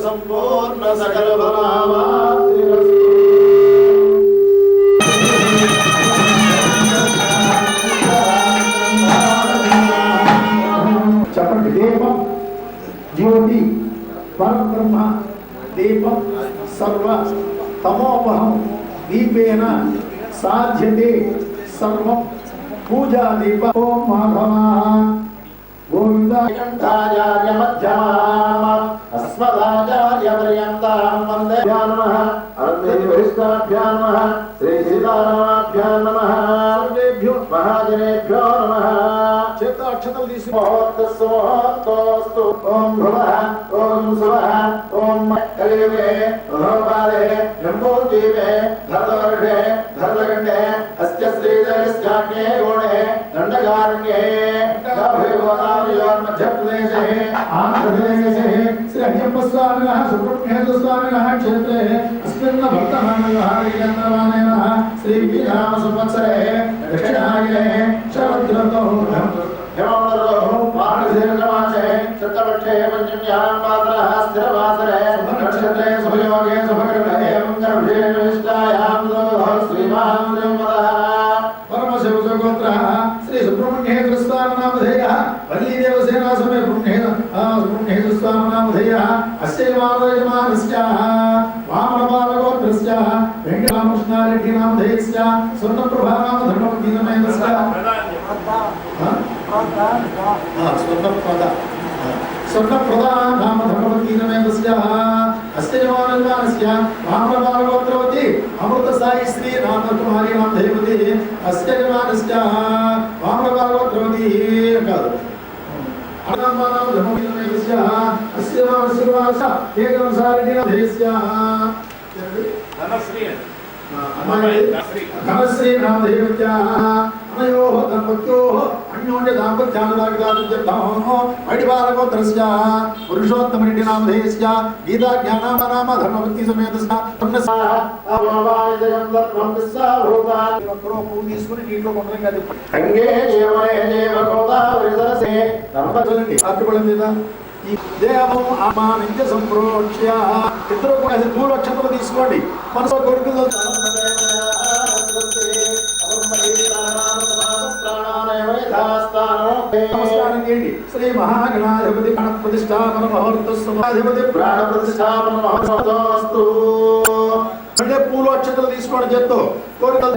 संपूर्ण सकल ज्योति परब्रह्म दीपं सर्व तमोपहं दीपेन साध्यते सर्वं ्य मध्यमा अस्मदाचार्य पर्यन्तां वन्देभ्यामः अर्ध्या नमः। श्रीसीतारामाभ्या नमः। सर्वेभ्यो महाजनेभ्यो मोहत्तस्मोहत्तोऽस्तु ॐ भुवः ॐ सुवः ॐ मक्खलीमे अहोपादे जम्बूद्वीपे धर्तवर्षे धर्तगण्डे अस्य श्रीधरस्याग्ने गुणे दण्डकारण्ये मध्यप्रदेशे आन्ध्रप्रदेशे श्रीहयम्बस्वामिनः सुब्रह्मण्यस्वामिनः क्षेत्रे अस्मिन्नभक्तमानवः वीरेन्द्रमानेनः श्रीवीरामसंवत्सरे दक्षिणागिरे शरद्रतौ हिमालय हाँ, षष्ठे पञ्चम्यां पात्रः स्थिरवासरे शुभनक्षत्रे शुभयोगे शुभकृते एवं कर्मभिष्टायां श्रीमान् परमशिवसगोत्रः श्रीसुब्रह्मण्येतुस्वामनामधेयः वल्लीदेवसेनासमे ब्रह्मेण ब्रह्मेतुस्वामनामधेयः अस्यैवादयमानस्याः वामनपालगोत्रस्याः वेङ्कटाकृष्णारेड्डीनामधेयस्य स्वर्णप्रभानाम धर्मपतिनमेतस्य स्वर्णप्रदा स्वर्गप्रदा नाम धर्मवतीरमेकस्याः अस्य जमानल्लानस्य वामबालगोत्रवती अमृतसायि श्री रामकुमारी नाम देवती अस्य जमानस्याः वामबालगोत्रवती अनामानां धर्मवतीरमेकस्याः अस्य जमानस्य वास एकंसारिणी नाम देवस्याः धनश्री। धनश्री नाम देवत्याः అనయోः దంపత్యోः అన్యోన్య దాంపత్యానురాగిదారుద్యర్థమో వైడిపాలగోత్రస్య పురుషోత్తమరెడ్డి నామధేయస్య గీతా జ్ఞానామ నామ ధర్మవతి సమేతస్య పుణ్యస్య ఒక్కరో పువ్వు తీసుకుని నీటిలో సరసే. చూడండి అట్టుబడి మీద ఈ దేహం అమానించ సంప్రోక్ష్య. ఇద్దరు కూడా అది మూడు అక్షతలు తీసుకోండి. మనసు కొడుకులు నమస్కారం చేయండి. శ్రీ మహాగణాధిపతి గణ ప్రతిష్టాపన మహోర్త ప్రాణ ప్రతిష్టాపన మహోత్సవస్తు అంటే పూలు అక్షతలు తీసుకోవడం చేత్తో కోరికలు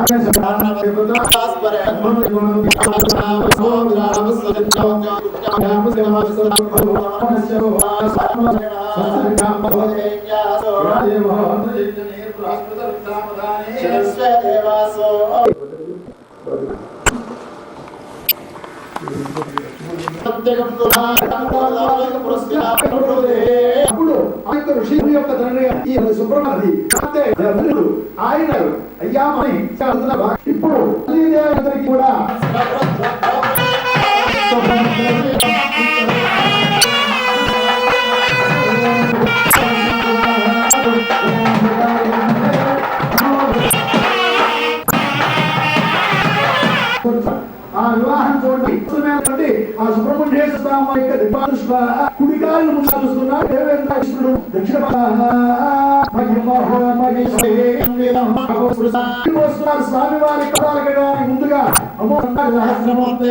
సర్వభూతమండరే కాంగ్రెస్మే అప్పుడు ఆ ఋషి యొక్క తండ్రి ఈ సుబ్రహ్మణి ఆయన అయ్యామని చెబుతున్న ఇప్పుడు కూడా. ఆ సుబ్రహ్మణ్యేశ్వర స్వామి యొక్క దివ్యాదృష్ట కుడికాయలు ముందు చూస్తున్నా దక్షిణ వస్తున్నారు స్వామి వారి ముందుగా సహస్రమూర్తి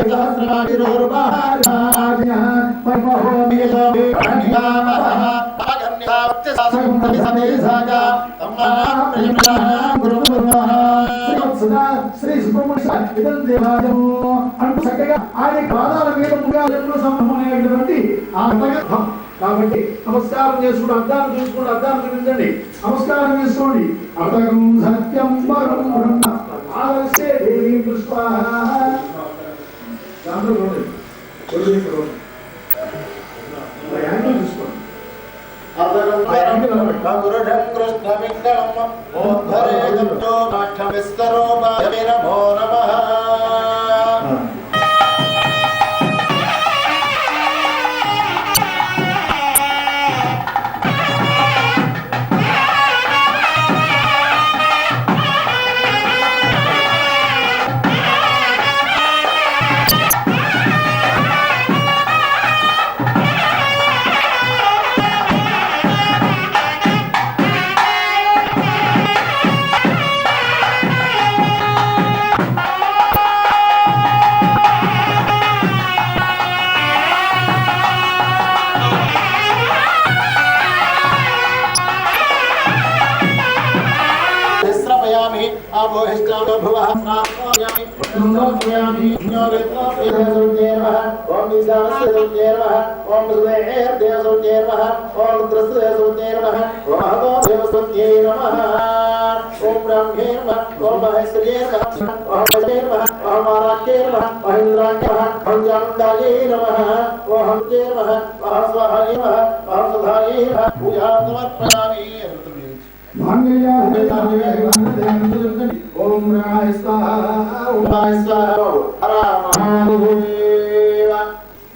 సదా శ్రీ సుబ్రహ్మణ్య ఇదం దేవాలయం అంటూ చక్కగా ఆయన పాదాల మీద ముగా జన్మ సంభవమైనటువంటి ఆ అంతగర్భం కాబట్టి నమస్కారం చేసుకుని అర్థాన్ని చూసుకుని అర్థాన్ని చూపించండి నమస్కారం చేసుకోండి అర్థకం సత్యం వరం బ్రహ్మ ఆలస్యే దేవి పుష్ప దాంట్లో చూడండి చూడండి ఇక్కడ చూడండి. ఇలా నమో చూసుకోండి महेश्वर्ये नमः अहमजे नमः अहमाराक्ये नमः महेन्द्राक्ये नमः अहं चामुण्डायै नमः अहं चे नमः अहं स्वाहायै नमः अहं सुधायै नमः पूजां समर्पयामि ॐ राय स्वाहा राय स्वाहा रामानुः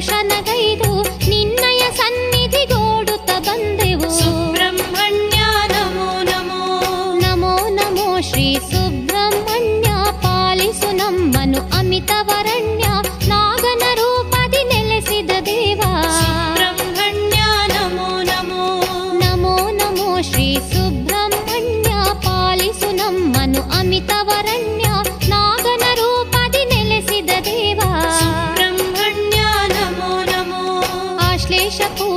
মানুষ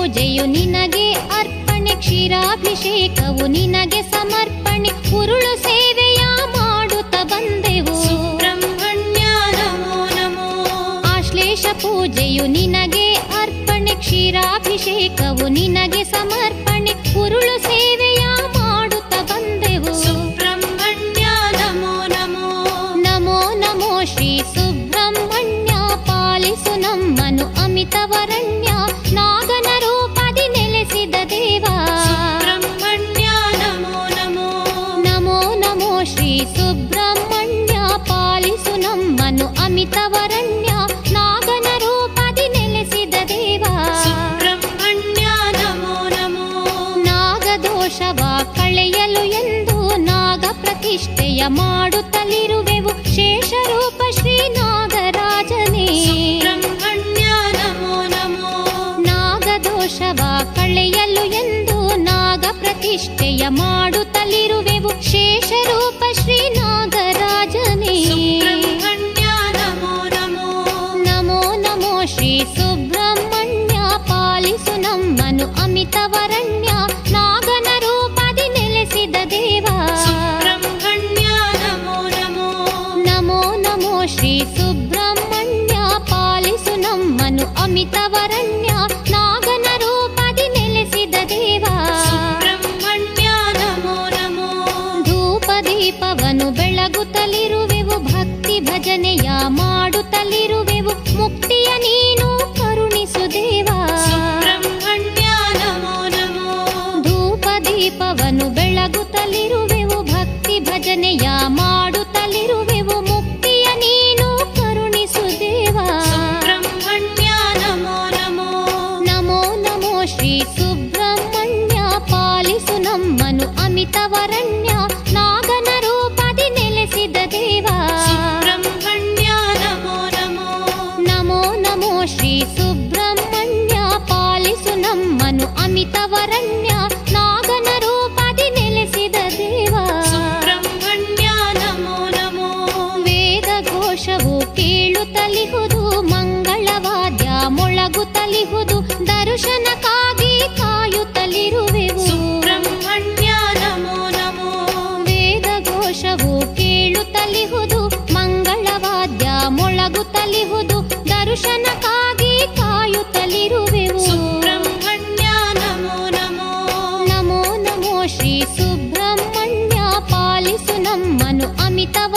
ಪೂಜೆಯು ನಿನಗೆ ಅರ್ಪಣೆ ಕ್ಷೀರಾಭಿಷೇಕವು ನಿನಗೆ ಸಮರ್ಪಣೆ ಉರುಳು ಸೇವೆಯ ಮಾಡುತ್ತ ಬಂದೆವು. ಸುಬ್ರಹ್ಮಣ್ಯ ನಮೋ ನಮೋ. ಆಶ್ಲೇಷ ಪೂಜೆಯು ನಿನಗೆ ಅರ್ಪಣೆ ಕ್ಷೀರಾಭಿಷೇಕವು ನಿನಗೆ ಸಮರ್ಪಣೆ ಉರುಳು ಸೇವೆಯ ಸ್ತುತಿಯ ಮಾಡುತ್ತಲಿರುವೆವು ಶೇಷರೂಪ ಶ್ರೀ ನಾಗರಾಜನೇ ಬ್ರಹ್ಮಣ್ಯ ನಮೋ ನಮೋ. ನಾಗದೋಷವ ಕಳೆಯಲು ಎಂದು ನಾಗ ಪ್ರತಿಷ್ಠೆಯ ಮಾಡುತ್ತಲಿರುವೆವು ಶೇಷರೂಪ శ్రీ సుబ్రహ్మణ్య పాలిసునమ్మను అమితవరణ్య శ్రీ సుబ్రహ్మణ్య పాలిసునమ్మను అమితవ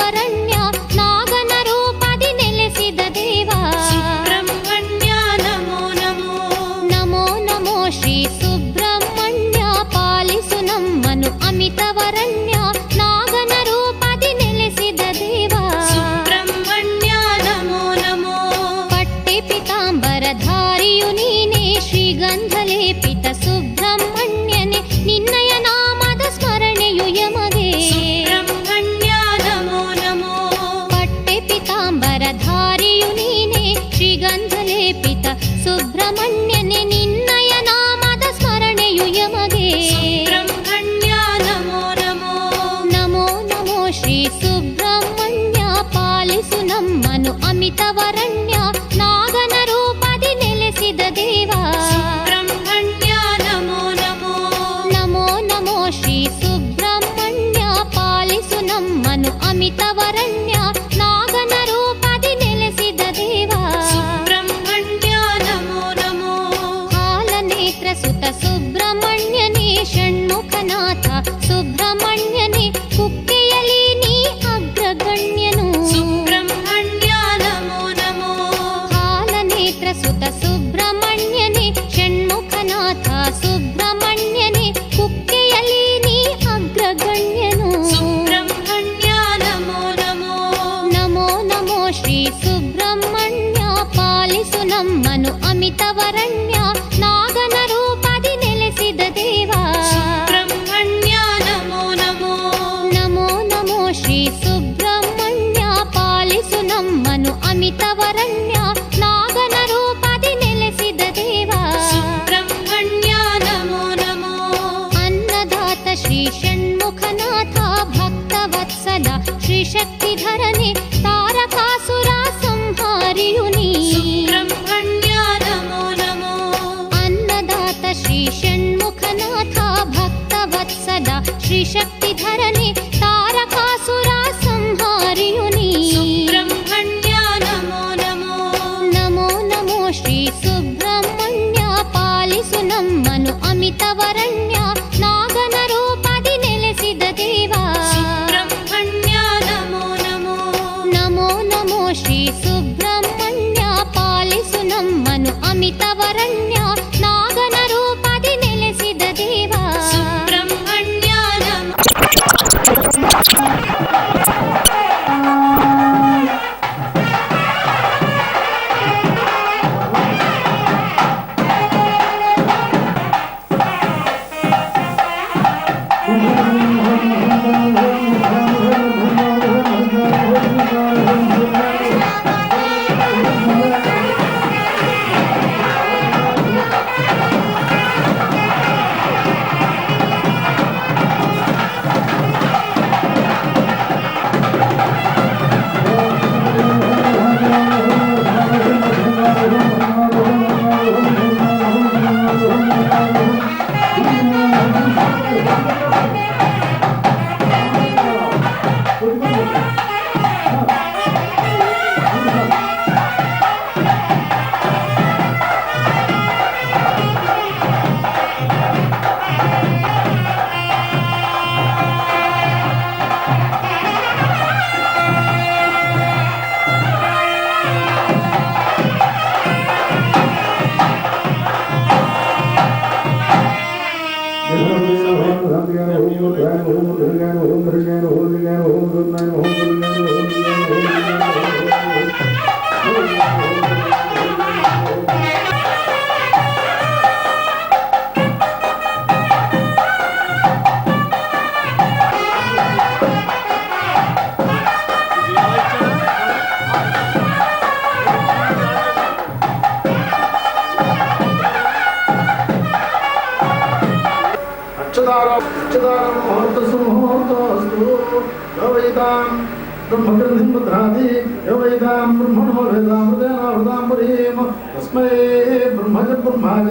Suta. suka శక్తిధరణి తారకాసుర బ్రహ్మగ్రంథిం భద్రాది బ్రహ్మణో వేదామృతేన వృదాం తస్మై బ్రహ్మజ బ్రహ్మాజ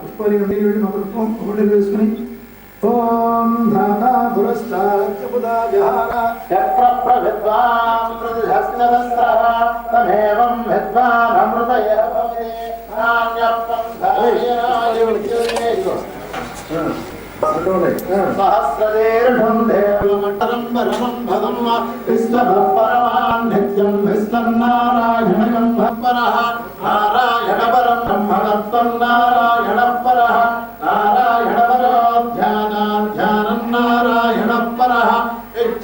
పుష్పలి నీళ్ళు మంత్రం ఒకటి వేసుకుని. ఓం ధాతా పురస్తాచపుదా విహార. యత్రప్రవిద్వాం ప్రతిహస్తదస్రః తమేవం విద్వానమృతయ భవతి నాణ్యపంథాయేనాయుజ్యతే सहस्रदेर्ढं देवमण्डलं परमं भगं विष्णः परमान् नित्यं विष्णं नारायणं परः नारायणपरं ब्रह्मदत्तं नारायणपरः नारायणपरो ध्यानाध्यानं नारायणपरः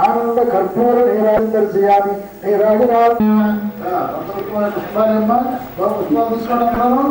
ఆనంద కర్పూర నీరాజర్శయామి నీరాజరాజు పుష్పాలమ్మ పుష్పాలు తీసుకోవడం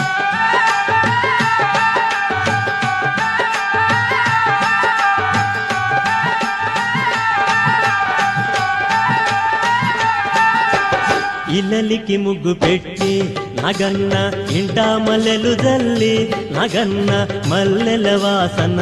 ఇల్లలికి ముగ్గు పెట్టి నగన్న ఇంటా మల్లెలు జల్లి నగన్న మల్లెల వాసన